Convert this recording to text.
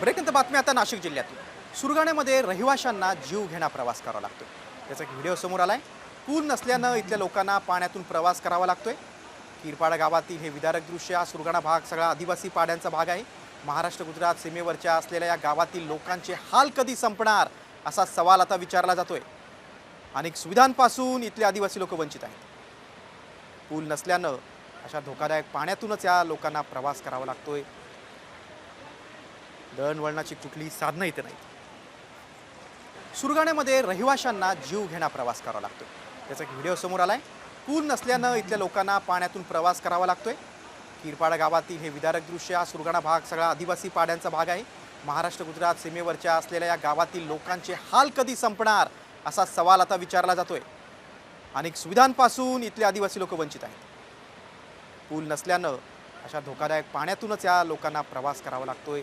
ब्रेकनंतर बातमी आता नाशिक जिल्ह्यातून. सुरगाण्यामध्ये रहिवाशांना जीव घेणा प्रवास करावा लागतो त्याचा एक व्हिडिओ समोर आला आहे पूल नसल्यानं इथल्या लोकांना पाण्यातून प्रवास करावा लागतोय. किरपाडा गावातील हे विदारक दृश्य हा सुरगाणा भाग सगळा आदिवासी पाड्यांचा भाग आहे. महाराष्ट्र गुजरात सीमेवरच्या असलेल्या या गावातील लोकांचे हाल कधी संपणार असा सवाल आता विचारला जातोय. अनेक सुविधांपासून इथले आदिवासी लोक वंचित आहेत. पूल नसल्यानं अशा धोकादायक पाण्यातूनच या लोकांना प्रवास करावा लागतोय. दळणवळणाची कुठली साधनं इथे नाहीत. सुरगाण्यामध्ये रहिवाशांना जीव घेणा प्रवास करावा लागतो त्याचा एक व्हिडिओ समोर आला आहे पूल नसल्यानं इथल्या लोकांना पाण्यातून प्रवास करावा लागतोय. किरपाडा गावातील हे विदारक दृश्य हा सुरगाणा भाग सगळा आदिवासी पाड्यांचा भाग आहे. महाराष्ट्र गुजरात सीमेवरच्या असलेल्या या गावातील लोकांचे हाल कधी संपणार असा सवाल आता विचारला जातोय. अनेक सुविधांपासून इथले आदिवासी लोक वंचित आहेत. पूल नसल्यानं अशा धोकादायक पाण्यातूनच या लोकांना प्रवास करावा लागतोय.